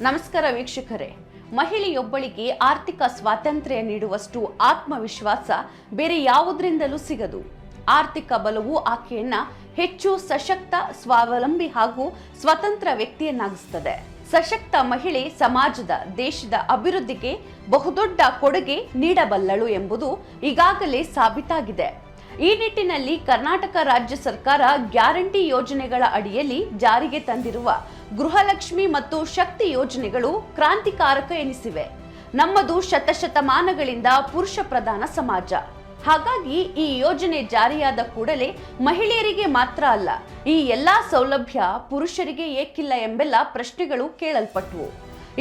ನಮಸ್ಕಾರ ವೀಕ್ಷಕರೇ. ಮಹಿಳೆಯೊಬ್ಬಳಿಗೆ ಆರ್ಥಿಕ ಸ್ವಾತಂತ್ರ್ಯ ನೀಡುವಷ್ಟು ಆತ್ಮವಿಶ್ವಾಸ ಬೇರೆ ಯಾವುದರಿಂದಲೂ ಸಿಗದು. ಆರ್ಥಿಕ ಬಲವು ಆಕೆಯನ್ನ ಹೆಚ್ಚು ಸಶಕ್ತ, ಸ್ವಾವಲಂಬಿ ಹಾಗೂ ಸ್ವತಂತ್ರ ವ್ಯಕ್ತಿಯನ್ನಾಗಿಸುತ್ತದೆ ಸಶಕ್ತ ಮಹಿಳೆ ಸಮಾಜದ, ದೇಶದ ಅಭಿವೃದ್ಧಿಗೆ ಬಹುದೊಡ್ಡ ಕೊಡುಗೆ ನೀಡಬಲ್ಲಳು ಎಂಬುದು ಈಗಾಗಲೇ ಸಾಬೀತಾಗಿದೆ. ಈ ನಿಟ್ಟಿನಲ್ಲಿ ಕರ್ನಾಟಕ ರಾಜ್ಯ ಸರ್ಕಾರ ಗ್ಯಾರಂಟಿ ಯೋಜನೆಗಳ ಅಡಿಯಲ್ಲಿ ಜಾರಿಗೆ ತಂದಿರುವ ಗೃಹಲಕ್ಷ್ಮಿ ಮತ್ತು ಶಕ್ತಿ ಯೋಜನೆಗಳು ಕ್ರಾಂತಿಕಾರಕ ಎನಿಸಿವೆ. ನಮ್ಮದು ಶತಶತಮಾನಗಳಿಂದ ಪುರುಷ ಪ್ರಧಾನ ಸಮಾಜ. ಹಾಗಾಗಿ ಈ ಯೋಜನೆ ಜಾರಿಯಾದ ಕೂಡಲೇ ಮಹಿಳೆಯರಿಗೆ ಮಾತ್ರ ಅಲ್ಲ, ಈ ಎಲ್ಲಾ ಸೌಲಭ್ಯ ಪುರುಷರಿಗೆ ಏಕಿಲ್ಲ ಎಂಬೆಲ್ಲ ಪ್ರಶ್ನೆಗಳು ಕೇಳಲ್ಪಟ್ಟವು.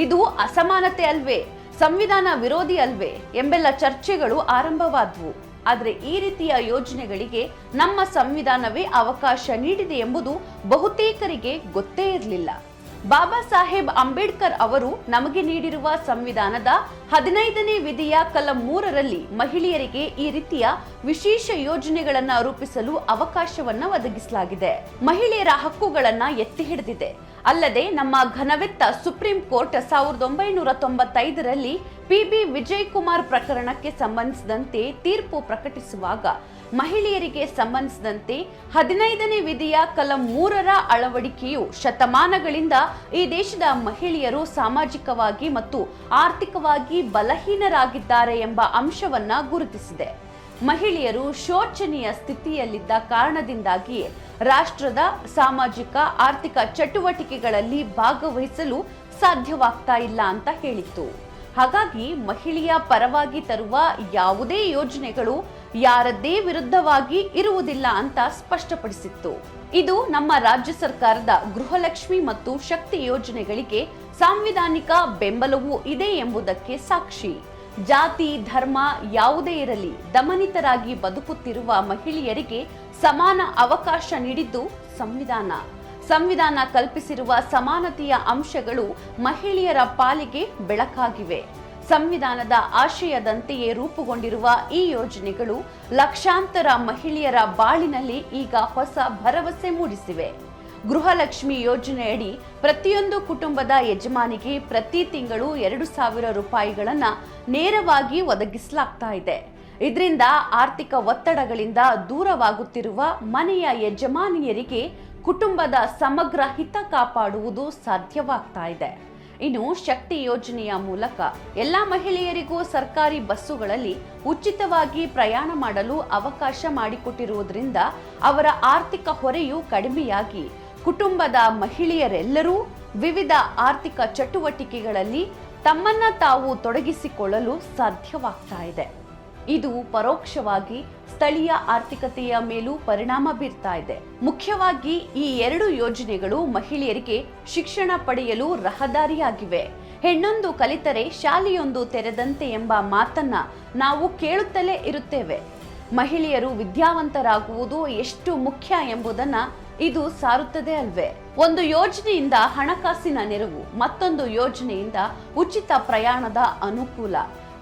ಇದು ಅಸಮಾನತೆ ಅಲ್ವೇ, ಸಂವಿಧಾನ ವಿರೋಧಿ ಅಲ್ವೇ ಎಂಬೆಲ್ಲ ಚರ್ಚೆಗಳು ಆರಂಭವಾದವು. ಆದರೆ ಈ ರೀತಿಯ ಯೋಜನೆಗಳಿಗೆ ನಮ್ಮ ಸಂವಿಧಾನವೇ ಅವಕಾಶ ನೀಡಿದೆ ಎಂಬುದು ಬಹುತೇಕರಿಗೆ ಗೊತ್ತೇ ಇರಲಿಲ್ಲ. ಬಾಬಾ ಸಾಹೇಬ್ ಅಂಬೇಡ್ಕರ್ ಅವರು ನಮಗೆ ನೀಡಿರುವ ಸಂವಿಧಾನದ ಹದಿನೈದನೇ ವಿಧಿಯ ಕಲಂ ಮೂರರಲ್ಲಿ ಮಹಿಳೆಯರಿಗೆ ಈ ರೀತಿಯ ವಿಶೇಷ ಯೋಜನೆಗಳನ್ನು ರೂಪಿಸಲು ಅವಕಾಶವನ್ನ ಒದಗಿಸಲಾಗಿದೆ. ಮಹಿಳೆಯರ ಹಕ್ಕುಗಳನ್ನ ಎತ್ತಿ ಹಿಡಿದಿದೆ. ಅಲ್ಲದೆ ನಮ್ಮ ಘನವೆತ್ತ ಸುಪ್ರೀಂ ಕೋರ್ಟ್ ಸಾವಿರದ ಒಂಬೈನೂರ ತೊಂಬತ್ತೈದರಲ್ಲಿ ಪಿ ಬಿ ವಿಜಯ್ ಕುಮಾರ್ ಪ್ರಕರಣಕ್ಕೆ ಸಂಬಂಧಿಸಿದಂತೆ ತೀರ್ಪು ಪ್ರಕಟಿಸುವಾಗ ಮಹಿಳೆಯರಿಗೆ ಸಂಬಂಧಿಸಿದಂತೆ ಹದಿನೈದನೇ ವಿಧಿಯ ಕಲಂ ಮೂರರ ಅಳವಡಿಕೆಯು ಶತಮಾನಗಳಿಂದ ಈ ದೇಶದ ಮಹಿಳೆಯರು ಸಾಮಾಜಿಕವಾಗಿ ಮತ್ತು ಆರ್ಥಿಕವಾಗಿ ಬಲಹೀನರಾಗಿದ್ದಾರೆ ಎಂಬ ಅಂಶವನ್ನ ಗುರುತಿಸಿದೆ. ಮಹಿಳೆಯರು ಶೋಚನೀಯ ಸ್ಥಿತಿಯಲ್ಲಿದ್ದ ಕಾರಣದಿಂದಾಗಿಯೇ ರಾಷ್ಟ್ರದ ಸಾಮಾಜಿಕ, ಆರ್ಥಿಕ ಚಟುವಟಿಕೆಗಳಲ್ಲಿ ಭಾಗವಹಿಸಲು ಸಾಧ್ಯವಾಗ್ತಾ ಇಲ್ಲ ಅಂತ ಹೇಳಿತ್ತು. ಹಾಗಾಗಿ ಮಹಿಳೆಯ ಪರವಾಗಿ ತರುವ ಯಾವುದೇ ಯೋಜನೆಗಳು ಯಾರದ್ದೇ ವಿರುದ್ಧವಾಗಿ ಇರುವುದಿಲ್ಲ ಅಂತ ಸ್ಪಷ್ಟಪಡಿಸಿತ್ತು. ಇದು ನಮ್ಮ ರಾಜ್ಯ ಸರ್ಕಾರದ ಗೃಹಲಕ್ಷ್ಮಿ ಮತ್ತು ಶಕ್ತಿ ಯೋಜನೆಗಳಿಗೆ ಸಾಂವಿಧಾನಿಕ ಬೆಂಬಲವೂ ಇದೆ ಎಂಬುದಕ್ಕೆ ಸಾಕ್ಷಿ. ಜಾತಿ, ಧರ್ಮ ಯಾವುದೇ ಇರಲಿ, ದಮನಿತರಾಗಿ ಬದುಕುತ್ತಿರುವ ಮಹಿಳೆಯರಿಗೆ ಸಮಾನ ಅವಕಾಶ ನೀಡಿದ್ದು ಸಂವಿಧಾನ. ಸಂವಿಧಾನ ಕಲ್ಪಿಸಿರುವ ಸಮಾನತೆಯ ಅಂಶಗಳು ಮಹಿಳೆಯರ ಪಾಲಿಗೆ ಬೆಳಕಾಗಿವೆ. ಸಂವಿಧಾನದ ಆಶಯದಂತೆಯೇ ರೂಪುಗೊಂಡಿರುವ ಈ ಯೋಜನೆಗಳು ಲಕ್ಷಾಂತರ ಮಹಿಳೆಯರ ಬಾಳಿನಲ್ಲಿ ಈಗ ಹೊಸ ಭರವಸೆ ಮೂಡಿಸಿವೆ. ಗೃಹಲಕ್ಷ್ಮಿ ಯೋಜನೆಯಡಿ ಪ್ರತಿಯೊಂದು ಕುಟುಂಬದ ಯಜಮಾನಿಗೆ ಪ್ರತಿ ತಿಂಗಳು ಎರಡು ಸಾವಿರ ರೂಪಾಯಿಗಳನ್ನು ನೇರವಾಗಿ ಒದಗಿಸಲಾಗ್ತಾ ಇದೆ. ಇದರಿಂದ ಆರ್ಥಿಕ ಒತ್ತಡಗಳಿಂದ ದೂರವಾಗುತ್ತಿರುವ ಮನೆಯ ಯಜಮಾನಿಯರಿಗೆ ಕುಟುಂಬದ ಸಮಗ್ರ ಹಿತ ಕಾಪಾಡುವುದು ಸಾಧ್ಯವಾಗ್ತಾ ಇದೆ. ಇನ್ನು ಶಕ್ತಿ ಯೋಜನೆಯ ಮೂಲಕ ಎಲ್ಲ ಮಹಿಳೆಯರಿಗೂ ಸರ್ಕಾರಿ ಬಸ್ಸುಗಳಲ್ಲಿ ಉಚಿತವಾಗಿ ಪ್ರಯಾಣ ಮಾಡಲು ಅವಕಾಶ ಮಾಡಿಕೊಟ್ಟಿರುವುದರಿಂದ ಅವರ ಆರ್ಥಿಕ ಹೊರೆಯು ಕಡಿಮೆಯಾಗಿ, ಕುಟುಂಬದ ಮಹಿಳೆಯರೆಲ್ಲರೂ ವಿವಿಧ ಆರ್ಥಿಕ ಚಟುವಟಿಕೆಗಳಲ್ಲಿ ತಮ್ಮನ್ನ ತಾವು ತೊಡಗಿಸಿಕೊಳ್ಳಲು ಸಾಧ್ಯವಾಗ್ತಾ ಇದೆ. ಇದು ಪರೋಕ್ಷವಾಗಿ ಸ್ಥಳೀಯ ಆರ್ಥಿಕತೆಯ ಮೇಲೂ ಪರಿಣಾಮ ಬೀರ್ತಾ ಇದೆ. ಮುಖ್ಯವಾಗಿ ಈ ಎರಡು ಯೋಜನೆಗಳು ಮಹಿಳೆಯರಿಗೆ ಶಿಕ್ಷಣ ಪಡೆಯಲು ರಹದಾರಿಯಾಗಿವೆ. ಹೆಣ್ಣೊಂದು ಕಲಿತರೆ ಶಾಲೆಯೊಂದು ತೆರೆದಂತೆ ಎಂಬ ಮಾತನ್ನ ನಾವು ಕೇಳುತ್ತಲೇ ಇರುತ್ತೇವೆ. ಮಹಿಳೆಯರು ವಿದ್ಯಾವಂತರಾಗುವುದು ಎಷ್ಟು ಮುಖ್ಯ ಎಂಬುದನ್ನ ಇದು ಸಾರುತ್ತದೆ ಅಲ್ವೇ. ಒಂದು ಯೋಜನೆಯಿಂದ ಹಣಕಾಸಿನ ನೆರವು, ಮತ್ತೊಂದು ಯೋಜನೆಯಿಂದ ಉಚಿತ ಪ್ರಯಾಣದ ಅನುಕೂಲ.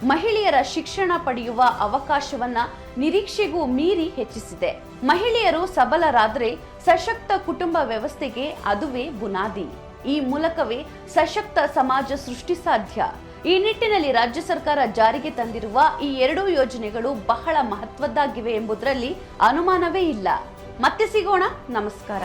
ಮಹಿಳೆಯರ ಶಿಕ್ಷಣ ಪಡೆಯುವ ಅವಕಾಶವನ್ನ ನಿರೀಕ್ಷೆಗೂ ಮೀರಿ ಹೆಚ್ಚಿಸಿದೆ. ಮಹಿಳೆಯರು ಸಬಲರಾದ್ರೆ ಸಶಕ್ತ ಕುಟುಂಬ ವ್ಯವಸ್ಥೆಗೆ ಅದುವೇ ಬುನಾದಿ. ಈ ಮೂಲಕವೇ ಸಶಕ್ತ ಸಮಾಜ ಸೃಷ್ಟಿ ಸಾಧ್ಯ. ಈ ನಿಟ್ಟಿನಲ್ಲಿ ರಾಜ್ಯ ಸರ್ಕಾರ ಜಾರಿಗೆ ತಂದಿರುವ ಈ ಎರಡೂ ಯೋಜನೆಗಳು ಬಹಳ ಮಹತ್ವದ್ದಾಗಿವೆ ಎಂಬುದರಲ್ಲಿ ಅನುಮಾನವೇ ಇಲ್ಲ. ಮತ್ತೆ ಸಿಗೋಣ. ನಮಸ್ಕಾರ.